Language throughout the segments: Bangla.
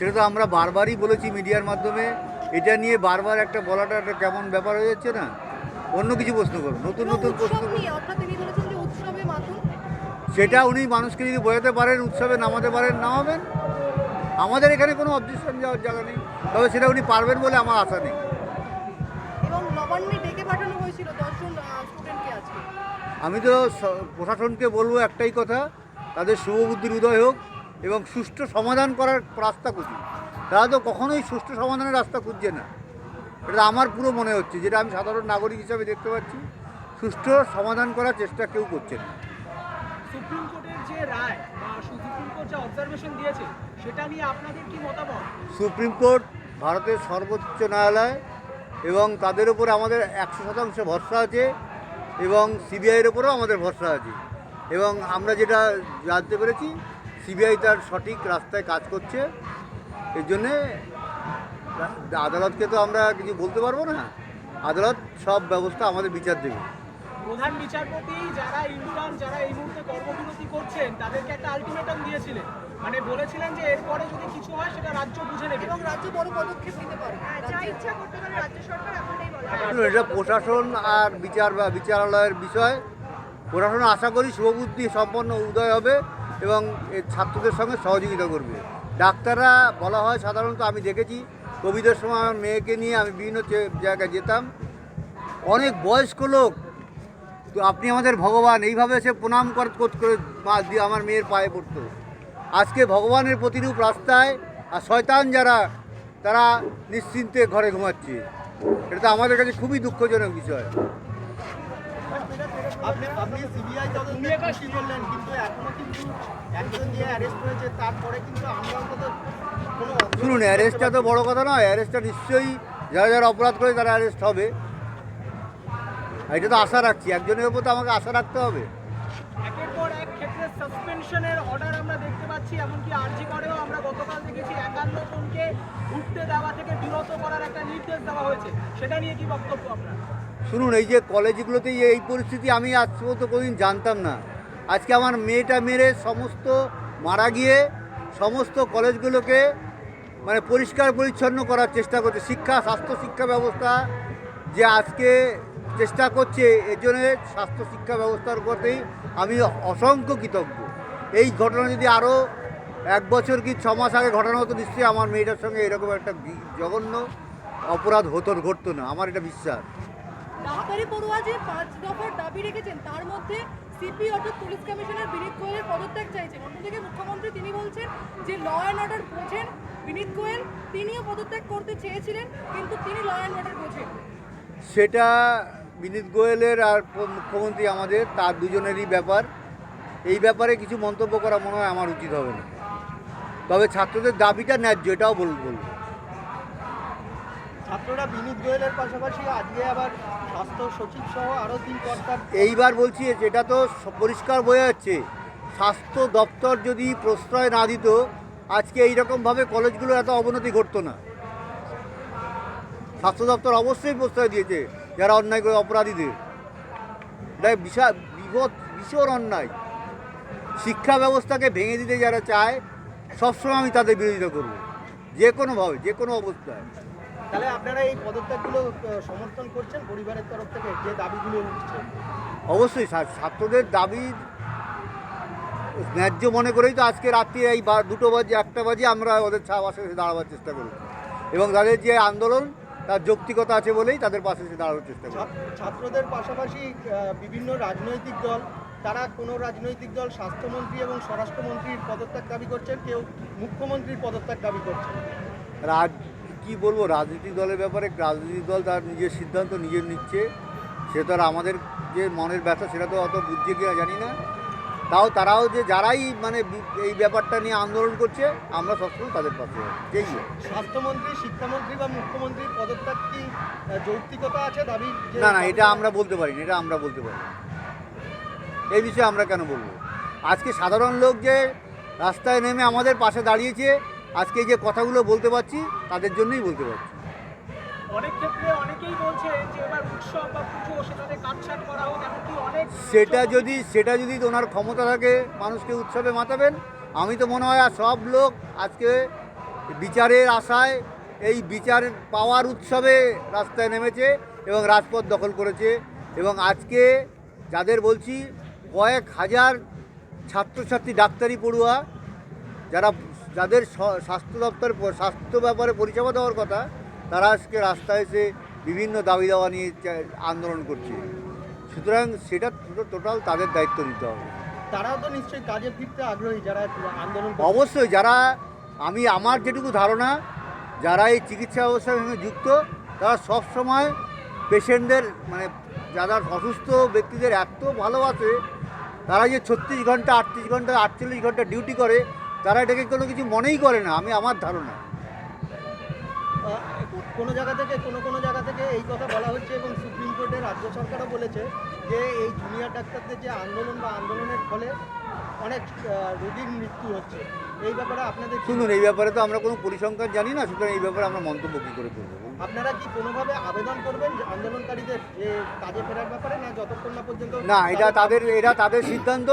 সেটা তো আমরা বারবারই বলেছি মিডিয়ার মাধ্যমে। এটা নিয়ে বারবার একটা বলাটা একটা কেমন ব্যাপার হয়ে যাচ্ছে না? অন্য কিছু প্রশ্ন করুন নতুন নতুন প্রশ্ন করুন। সেটা উনি মানুষকে যদি বোঝাতে পারেন উৎসবে নামাতে পারেন নামাবেন। আমাদের এখানে কোনো অবজেকশন যাওয়ার জায়গা নেই তবে সেটা উনি পারবেন বলে আমার আশা নেই। আমি তো প্রশাসনকে বলব একটাই কথা তাদের শুভ বুদ্ধির উদয় হোক। এবং সুষ্ঠু সমাধান করার রাস্তা খুঁজি। তারা তো কখনোই সুষ্ঠু সমাধানের রাস্তা খুঁজছে না। এটা আমার পুরো মনে হচ্ছে যেটা আমি সাধারণ নাগরিক হিসাবে দেখতে পাচ্ছি। সুষ্ঠু সমাধান করার চেষ্টা কেউ করছে না। সুপ্রিম কোর্টের যে রায় বা সুপ্রিম কোর্ট যে অবজারভেশন দিয়েছে সেটা নিয়ে আপনাদের কি মতামত? সুপ্রিম কোর্ট ভারতের সর্বোচ্চ ন্যায়ালয় এবং তাদের উপর আমাদের একশো শতাংশ ভরসা আছে এবং সিবিআইয়ের উপরেও আমাদের ভরসা আছে। এবং আমরা যেটা জানতে পেরেছি সিবিআই তার সঠিক রাস্তায় কাজ করছে। এর জন্যে আদালতকে তো আমরা কিছু বলতে পারব না। আদালত সব ব্যবস্থা আমাদের বিচার দেবে। প্রধান বিচারপতি যারা যারা এই মুহূর্তে কর্মবিরতি করছেন তাদেরকে একটা আলটিমেটাম দিয়েছিলেন। মানে বলেছিলেন যে এরপরে যদি কিছু হয় সেটা রাজ্য বুঝে নেবে। এবং রাজ্য বড় পদক্ষেপ নিতে পারে। হ্যাঁ, যা ইচ্ছা করতে পারে রাজ্য সরকার এমনটাই বলা। এটা প্রশাসন আর বিচার বা বিচারালয়ের বিষয়। প্রশাসন আশা করি শুভবুদ্ধি সম্পন্ন উদয় হবে। এবং ছাত্রদের সঙ্গে সহযোগিতা করবে। ডাক্তাররা বলা হয় সাধারণত আমি দেখেছি, কোভিডের সময় আমার মেয়েকে নিয়ে আমি বিভিন্ন জায়গায় যেতাম। অনেক বয়স্ক লোক, তো আপনি আমাদের ভগবান, এইভাবে সে প্রণাম কর- দিয়ে আমার মেয়ের পায়ে পড়তো। আজকে ভগবানের প্রতিরূপ রাস্তায়, আর শয়তান যারা, তারা নিশ্চিন্তে ঘরে ঘুমাচ্ছে। এটা তো আমাদের কাছে খুবই দুঃখজনক বিষয়। আপনি আপনি সিবিআই তদন্তে খুশি করলেন কিন্তু এখনও কিন্তু একজন যে অ্যারেস্ট হয়েছে তারপরে কিন্তু আমরা অন্তত কোনো শুনুন অ্যারেস্টটা তো বড় কথা নয় অ্যারেস্টটা নিশ্চয়ই যারা যারা অপরাধ করে তারা অ্যারেস্ট হবে। এটা তো আশা রাখছি একজনের উপর তো আমাকে আশা রাখতে হবে। একের পর এক ক্ষেত্রে সাসপেনশনের অর্ডার আমরা দেখতে পাচ্ছি এমনকি আরজি করেও আমরা গতকাল দেখেছি একান্ন জনকে ঘুরতে দেওয়া থেকে বিরত করার একটা নির্দেশ দেওয়া হয়েছে। সেটা নিয়ে কি বক্তব্য আপনার? শুনুন, এই যে কলেজগুলোতে এই পরিস্থিতি, আমি আজ পর্যন্ত কোনোদিন জানতাম না। আজকে আমার মেয়েটা মেরে সমস্ত মারা গিয়ে সমস্ত কলেজগুলোকে মানে পরিষ্কার পরিচ্ছন্ন করার চেষ্টা করছে। শিক্ষা স্বাস্থ্য শিক্ষা ব্যবস্থা যে আজকে চেষ্টা করছে, এর জন্য স্বাস্থ্য শিক্ষা ব্যবস্থার প্রতি আমি অসংখ্য কৃতজ্ঞ। এই ঘটনা যদি আরও এক বছর কি ছ মাস আগে ঘটনা হতো, নিশ্চয়ই আমার মেয়েটার সঙ্গে এরকম একটা জঘন্য অপরাধ হতো, ঘটতো না। আমার এটা বিশ্বাস। ডাক্তারি পড়ুয়া যে পাঁচ দফার দাবি রেখেছেন, তার মধ্যে সিপি অর্থাৎ পুলিশ কমিশনার বিনীত গোয়েলের পদত্যাগ চাইছেন। অন্যদিকে মুখ্যমন্ত্রী তিনি বলছেন যে, ল অ্যান্ড অর্ডার বোঝেন বিনীত গোয়েল, তিনিও পদত্যাগ করতে চেয়েছিলেন, কিন্তু তিনি ল অ্যান্ড অর্ডার বোঝেন। সেটা বিনীত গোয়েলের আর মুখ্যমন্ত্রী আমাদের, তার দুজনেরই ব্যাপার। এই ব্যাপারে কিছু মন্তব্য করা মনে হয় আমার উচিত হবে না। তবে ছাত্রদের দাবিটা ন্যায্য, এটাও বল, বলব। বিনীত গোয়েলের পাশাপাশি আজকে আবার স্বাস্থ্য সচিব সহ আরও তিন কর্তার এইবার বলছি, যেটা তো পরিষ্কার বোঝা যাচ্ছে, স্বাস্থ্য দপ্তর যদি প্রশ্রয় না দিত, আজকে এইরকমভাবে কলেজগুলোর এত অবনতি ঘটতো না। স্বাস্থ্য দপ্তর অবশ্যই প্রশ্রয় দিয়েছে, যারা অন্যায় করে অপরাধীদের। এটা বিশাল বিপদ, ভীষণ অন্যায়। শিক্ষা ব্যবস্থাকে ভেঙে দিতে যারা চায়, সবসময় আমি তাদের বিরোধিতা করব। যে কোনোভাবে যে কোনো অবস্থায়। তাহলে আপনারা এই পদত্যাগগুলো সমর্থন করছেন পরিবারের তরফ থেকে যে দাবিগুলো উঠছে? অবশ্যই ছাত্রদের দাবি ন্যায্য মনে করেই তো আজকে রাত্রি এই বা- দুটো বাজে একটা বাজে আমরা ওদের ছা পাশে এসে দাঁড়াবার চেষ্টা করি। এবং তাদের যে আন্দোলন তার যৌক্তিকতা আছে বলেই তাদের পাশে এসে দাঁড়ানোর চেষ্টা করি। ছাত্রদের পাশাপাশি বিভিন্ন রাজনৈতিক দল তারা কোনো রাজনৈতিক দল স্বাস্থ্যমন্ত্রী এবং স্বরাষ্ট্রমন্ত্রীর পদত্যাগ দাবি করছেন কেউ মুখ্যমন্ত্রীর পদত্যাগ দাবি করছেন। রাজ কি বলব রাজনৈতিক দলের ব্যাপারে রাজনৈতিক দল তার নিজের সিদ্ধান্ত নিজের নিচ্ছে। সে তো আর আমাদের যে মনের ব্যথা সেটা তো অত বুঝছে কিনা জানি না। তাও তারাও যে যারাই মানে এই ব্যাপারটা নিয়ে আন্দোলন করছে আমরা সবসময় তাদের পাশে। যেই স্বাস্থ্যমন্ত্রী শিক্ষামন্ত্রী বা মুখ্যমন্ত্রীর পদত্যাগ কি যৌক্তিকতা আছে দাবি না না এটা আমরা বলতে পারি না এটা আমরা বলতে পারি এই বিষয়ে আমরা কেন বলব? আজকে সাধারণ লোক যে রাস্তায় নেমে আমাদের পাশে দাঁড়িয়েছে আজকে যে কথাগুলো বলতে পারছি তাদের জন্যই বলতে পারছি। অনেক ক্ষেত্রে অনেকেই বলছে যে এবার উৎসব বা পুজো সেটাতে কাটছাট করা হোক এমনকি অনেক সেটা যদি সেটা যদি ওনার ক্ষমতা থাকে মানুষকে উৎসবে মাতাবেন। আমি তো মনে হয় আর সব লোক আজকে বিচারের আশায় এই বিচার পাওয়ার উৎসবে রাস্তায় নেমেছে এবং রাজপথ দখল করেছে এবং আজকে যাদের বলছি কয়েক হাজার ছাত্রছাত্রী ডাক্তারি পড়ুয়া যারা যাদের স্বাস্থ্য দপ্তর স্বাস্থ্য ব্যাপারে পরিষেবা দেওয়ার কথা তারা আজকে রাস্তায় এসে বিভিন্ন দাবি দাওয়া নিয়ে আন্দোলন করছে। সুতরাং সেটা টোটাল তাদের দায়িত্ব নিতে হবে। তারাও তো নিশ্চয়ই কাজে ফিরতে আগ্রহী যারা আন্দোলন অবশ্যই যারা আমি আমার যেটুকু ধারণা যারা এই চিকিৎসা ব্যবস্থার সঙ্গে যুক্ত তারা সব সময় পেশেন্টদের মানে যারা অসুস্থ ব্যক্তিদের এত ভালোবাসে তারা যে ছত্রিশ ঘণ্টা আটত্রিশ ঘণ্টা আটচল্লিশ ঘণ্টা ডিউটি করে তারা এটাকে কোনো কিছু মনেই করে না আমি আমার ধারণা কোনো জায়গা থেকে কোনো কোনো জায়গা থেকে এই কথা বলা হচ্ছে এবং সুপ্রিম কোর্টে রাজ্য সরকারও বলেছে যে এই জুনিয়র ডাক্তারদের যে আন্দোলন বা আন্দোলনের ফলে অনেক রোগীর মৃত্যু হচ্ছে এই ব্যাপারে আপনাদের শুনুন এই ব্যাপারে তো আমরা কোনো পরিসংখ্যান জানি না সুতরাং এই ব্যাপারে আমরা মন্তব্য কী করে করব? আপনারা কি কোনোভাবে আবেদন করবেন আন্দোলনকারীদের যে কাজে ফেরার ব্যাপারে, না যতক্ষণ না পর্যন্ত না, এটা তাদের এটা তাদের সিদ্ধান্ত,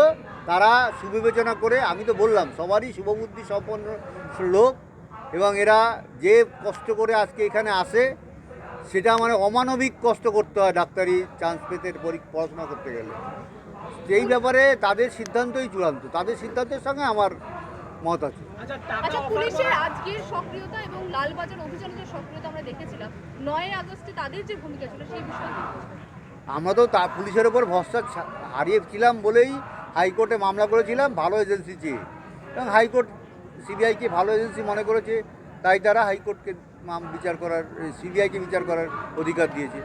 তারা সুবিবেচনা করে, আমি তো বললাম, সবারই শুভবুদ্ধি সম্পন্ন লোক, এবং এরা যে কষ্ট করে আজকে এখানে আসে, সেটা মানে অমানবিক কষ্ট করতে হয় ডাক্তারি, চান্স পেতে পড়াশোনা করতে গেলে। এই ব্যাপারে তাদের সিদ্ধান্তই চূড়ান্ত। তাদের সিদ্ধান্তের সঙ্গে আমার মত আছে। আচ্ছা আচ্ছা পুলিশের আজকের সক্রিয়তা এবং লালবাজার অভিযানের যে সক্রিয়তা আমরা দেখেছিলাম। নয় আগস্টে তাদের যে ভূমিকা ছিল সেই বিষয়ে আমরা তো তা পুলিশের ওপর ভরসা হারিয়েছিলাম বলেই হাইকোর্টে মামলা করেছিলাম ভালো এজেন্সি চেয়ে। এবং হাইকোর্ট সিবিআইকে ভালো এজেন্সি মনে করেছে তাই তারা হাইকোর্টকে বিচার করার সিবিআইকে বিচার করার অধিকার দিয়েছে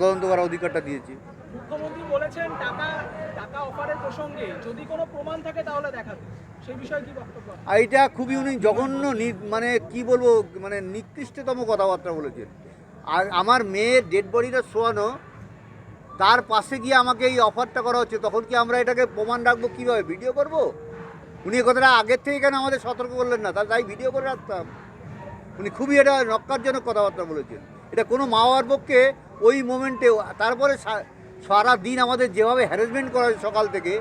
তদন্ত করার অধিকারটা দিয়েছে। মুখ্যমন্ত্রী বলেছেন টাকা টাকা অফারের প্রসঙ্গে যদি কোনো প্রমাণ থাকে তাহলে দেখাতে আর এটা খুবই উনি জঘন্য মানে কি বলব মানে নিকৃষ্টতম কথাবার্তা বলেছেন। আর আমার মেয়ের ডেড বডিটা শোয়ানো, তার পাশে গিয়ে আমাকে এই অফারটা করা হচ্ছে, তখন কি আমরা এটাকে প্রমাণ রাখব কীভাবে? ভিডিও করব? উনি কথাটা আগের থেকে কেন আমাদের সতর্ক করলেন না? তাহলে তাই ভিডিও করে রাখতাম। উনি খুবই এটা নক্কারজনক কথাবার্তা বলেছেন। এটা কোনো মা বাবার পক্ষে ওই মোমেন্টে তারপরে সারা দিন আমাদের যেভাবে হ্যারাসমেন্ট করা সকাল থেকে,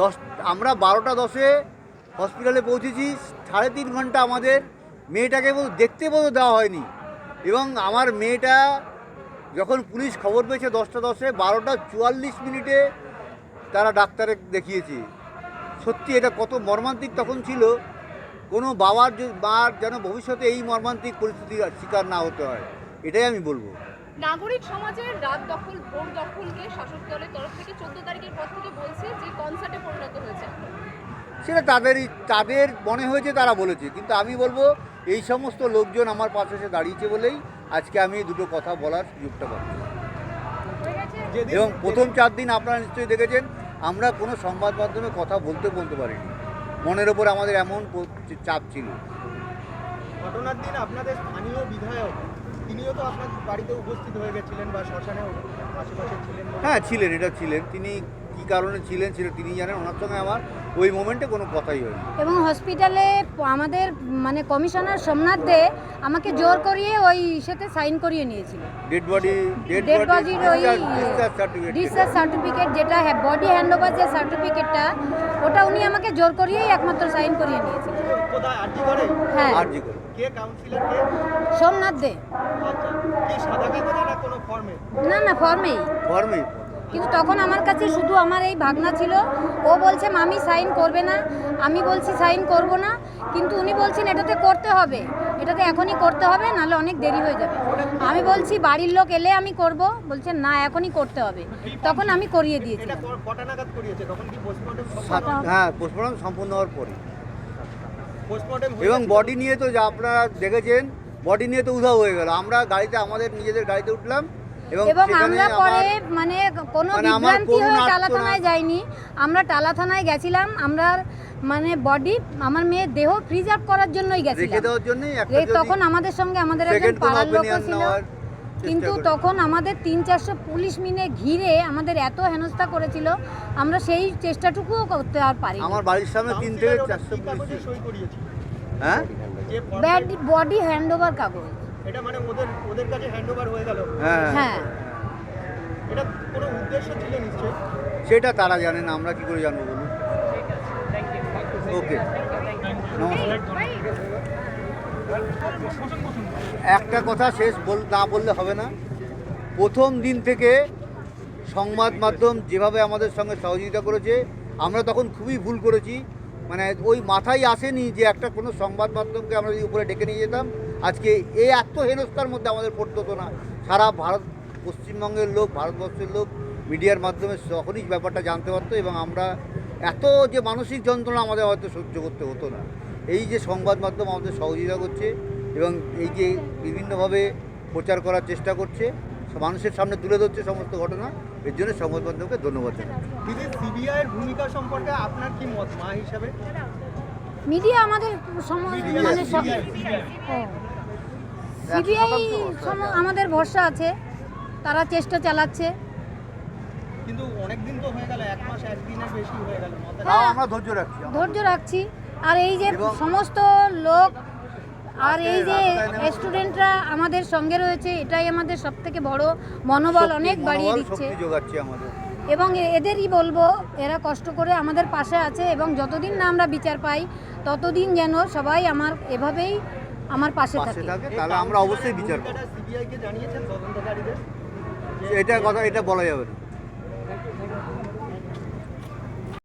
দশ, আমরা বারোটা দশে হসপিটালে পৌঁছেছি, সাড়ে তিন ঘণ্টা আমাদের মেয়েটাকে দেখতে বলতে দেওয়া হয়নি। এবং আমার মেয়েটা যখন পুলিশ খবর পেয়েছে দশটা দশে, বারোটা চুয়াল্লিশ মিনিটে তারা ডাক্তারে দেখিয়েছে। সত্যি এটা কত মর্মান্তিক তখন ছিল। কোনো বাবার মার যেন ভবিষ্যতে এই মর্মান্তিক পরিস্থিতির শিকার না হতে হয়, এটাই আমি বলব। নাগরিক সমাজের রাত দখল, ভোট দখলকে শাসক দলের তরফ থেকে চোদ্দ তারিখের পর থেকে বলছে যে কনসার্টে পরিণত হয়েছে। সেটা তাদেরই তাদের মনে হয়েছে তারা বলেছে। কিন্তু আমি বলব এই সমস্ত লোকজন আমার পাশে এসে দাঁড়িয়েছে বলেই আজকে আমি দুটো কথা বলার সুযোগটা পাচ্ছি। এবং প্রথম চার দিন আপনারা নিশ্চয়ই দেখেছেন আমরা কোনো সংবাদ মাধ্যমে কথা বলতে বলতে পারিনি। মনের ওপর আমাদের এমন চাপ ছিল। ঘটনার দিন আপনাদের স্থানীয় বিধায়ক তিনিও তো আপনার বাড়িতে উপস্থিত হয়ে গেছিলেন বা শ্মশানে আশেপাশে ছিলেন। হ্যাঁ ছিলেন এটা ছিলেন। তিনি কী কারণে ছিলেন সেটা তিনি জানেন ওনার সঙ্গে আমার ওই মোমেন্টে কোনো কথাই হয়নি। এবং হসপিটালে আমাদের মানে কমিশনার সোমনাথ দে আমাকে জোর করিয়ে ওই সাথে সাইন করিয়ে নিয়েছিল। Dead body dead dead body বডির ওই ডিসচার্জ সার্টিফিকেট ডিসচার্জ সার্টিফিকেট যেটা বডি হ্যান্ড ওভার যে সার্টিফিকেটটা ওটা উনি আমাকে জোর করিয়েই একমাত্র সাইন করিয়ে নিয়েছিল কোথায়? আর্জি করে হ্যাঁ। আর করে কে কাউন্সিলর কে? সোমনাথ দে। আচ্ছা কি সাদা কাগজে না কোনো ফর্মে না না ফর্মেই ফর্মেই কিন্তু তখন আমার কাছে শুধু আমার এই ভাগনা ছিল। ও বলছে মামি সাইন করবে না। আমি বলছি সাইন করব না। কিন্তু উনি বলছেন এটাতে করতে হবে। এটাতে এখনই করতে হবে নাহলে অনেক দেরি হয়ে যাবে। আমি বলছি বাড়ির লোক এলে আমি করব। বলছেন না এখনই করতে হবে। তখন আমি করিয়ে এটা দিয়েছিলাম ক- কটা নাগাদ করিয়েছে? তখন কি পোস্টমর্টম সাত- হ্যাঁ পোস্টমর্টম সম্পূর্ণ হওয়ার পরে। এবং বডি নিয়ে তো যা আপনারা দেখেছেন বডি নিয়ে তো উধাও হয়ে গেল। আমরা গাড়িতে আমাদের নিজেদের গাড়িতে উঠলাম। এবং আমরা পরে মানে কোনো মানে বিভ্রান্তি হয়ে টালা থানায় যাইনি। আমরা টালা থানায় গেছিলাম আমরা মানে বডি আমার মেয়ের দেহ প্রিজার্ভ করার জন্যই রেখে গেছিলাম। তখন আমাদের সঙ্গে আমাদের একজন পাড়ার অপিনিয়ন ছিল। কিন্তু তখন আমাদের তিন চারশো পুলিশ মিনে ঘিরে আমাদের এত হেনস্থা করেছিল আমরা সেই চেষ্টাটুকুও করতে আর পারি আমার বাড়ির সামনে তিন থেকে চারশো হ্যাঁ? বডি হ্যান্ড ওভার কাগজ। এটা মানে ওদের ওদের কাছে হ্যান্ডওভার হয়ে গেল। হ্যাঁ। হ্যাঁ। এটা কোনো উদ্দেশ্য ছিল নিশ্চয়ই? সেটা তারা জানেন আমরা কি করে জানব বলুন? ওকে একটা কথা শেষ বল না বললে হবে না। প্রথম দিন থেকে সংবাদ মাধ্যম যেভাবে আমাদের সঙ্গে সহযোগিতা করেছে আমরা তখন খুবই ভুল করেছি। মানে ওই মাথায় আসেনি যে একটা কোনো সংবাদ মাধ্যমকে আমরা যদি উপরে ডেকে নিয়ে যেতাম আজকে এই এত হেনস্থার মধ্যে আমাদের পড়তে হতো না। সারা ভারত, পশ্চিমবঙ্গের লোক, ভারতবর্ষের লোক মিডিয়ার মাধ্যমে তখনই ব্যাপারটা জানতে পারতো এবং আমরা এত যে মানসিক যন্ত্রণা আমাদের হয়তো সহ্য করতে হতো না। এই যে সংবাদ মাধ্যম আমাদের সহযোগিতা করছে এবং এই যে বিভিন্নভাবে প্রচার করার চেষ্টা করছে, মানুষের সামনে তুলে ধরছে সমস্ত ঘটনা, এর জন্য সংবাদ মাধ্যমকে ধন্যবাদ জানাই দিদি সিবিআই এর ভূমিকা সম্পর্কে আপনার কি মত মা হিসাবে? মিডিয়া আমাদের মানে সিবিআই ভরসা। আমাদের ভরসা আছে। তারা চেষ্টা চালাচ্ছে। কিন্তু অনেক দিন তো হয়ে গেল এক মাস একদিনের বেশি হয়ে গেল। আমরা ধৈর্য রাখছি ধৈর্য রাখছি। আর এই যে সমস্ত লোক আর এই যে স্টুডেন্টরা আমাদের সঙ্গে রয়েছে এটাই আমাদের সব থেকে বড় মনোবল অনেক বাড়িয়ে দিচ্ছে। আমাদের। এবং এ- এদেরই বলব এরা কষ্ট করে আমাদের পাশে আছে এবং যতদিন না আমরা বিচার পাই ততদিন যেন সবাই আমার এভাবেই আমার পাশে থাকে। তাহলে আমরা অবশ্যই বিচার করব। সিবিআই কে জানিয়েছেন তদন্তকারীদের? এটা কথা এটা বলা যাবে না।